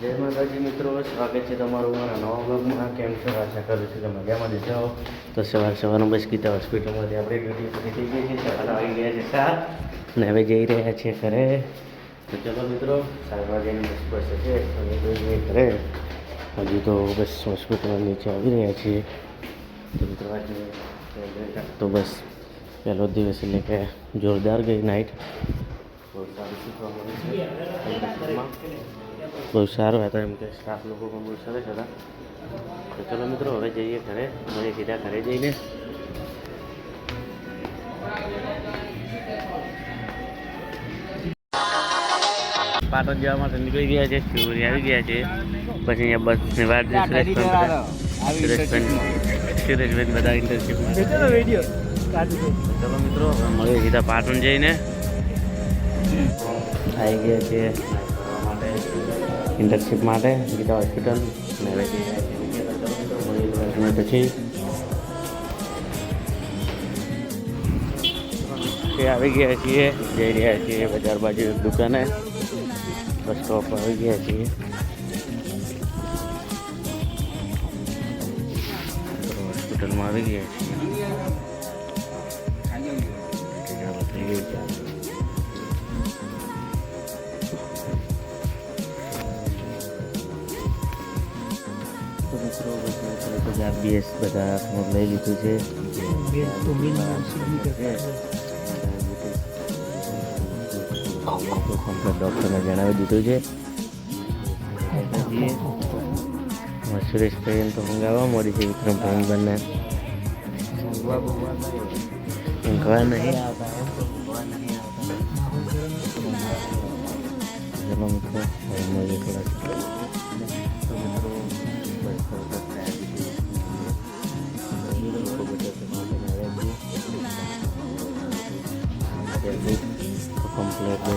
જય માતાજી મિત્રો, સ્વાગત છે તમારું મારા નવા બ્લોગમાં કેમ છો? આશા કરું છું કે મજામાં જ જાઓ તો સવાર સવારમાં બસ કીધા હોસ્પિટલમાંથી આપણે ડ્યુટી પૂરી થઈ ગઈ છે સવારે આવી ગયા છે, સાત. અને હવે જઈ રહ્યા છીએ ઘરે. તો ચલો મિત્રો, સાત વાગ્યાની બસ બસ છે. તો એ જઈએ ઘરે. હજી તો બસ હોસ્પિટલના નીચે આવી રહ્યા છીએ. તો મિત્રો, આજે તો બસ પહેલો દિવસ એટલે કે જોરદાર ગઈ નાઇટ બહુ સારું શીખવા મળે છે. બહુ સારું હતા એમ કે સ્ટાફ લોકો પણ બહુ સરસ હતા. તો ચલો મિત્રો હવે જઈએ ઘરે. મળીએ સીધા ઘરે જઈને. પાટણ જવા માટે નીકળી ગયા છે. શિવરી આવી ગયા છે. પછી અહીંયા બસની વાર છે સુરેશભાઈ બધા. ઇન્ટરશીપમાં ચલો મિત્રો હવે મળીએ સીધા પાટણ જઈને. આવી ગયા છે. માટે ઇન્ટર્નશીપ માટે ગીતા હોસ્પિટલ અને હવે જઈ રહ્યા છીએ મળીએ થોડા સમય પછી તે આવી ગયા છીએ. જઈ રહ્યા છીએ બજાર બાજુ એક દુકાને. બસ સ્ટોપ પર આવી ગયા છીએ. હોસ્પિટલમાં આવી ગયા છીએ. બધા બેસ લઈ લીધું છે. ડૉક્ટરને જણાવી દીધું છે. સુરેશભાઈ તો મંગાવવા મળી છે વિક્રમભાઈ બંને. ઊંઘવા નહીં આવતા. એમ ચલો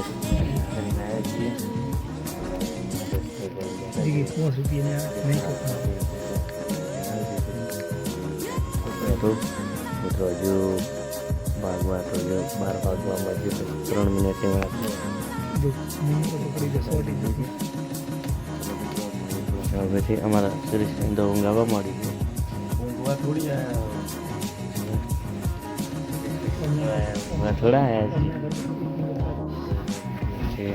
બસ કરીને આવ્યા છીએ બસ થઈ મિત્રો હજુ ભાગમાં તો જો બાર ભાગવામાં હજુ ત્રણ વાત છે પછી અમારા સુરેશ તો ઊંઘ આવવા મળી છે ઊંઘવા થોડા આવ્યા છીએ છે.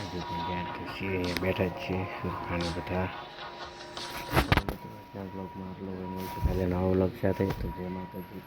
હજુ પણ ધ્યાન છીએ, બેઠા જ છીએ. અને બધા બ્લોગમાં આટલો મળશે કાલે નવો બ્લોગ સાથે તો જે માતાજી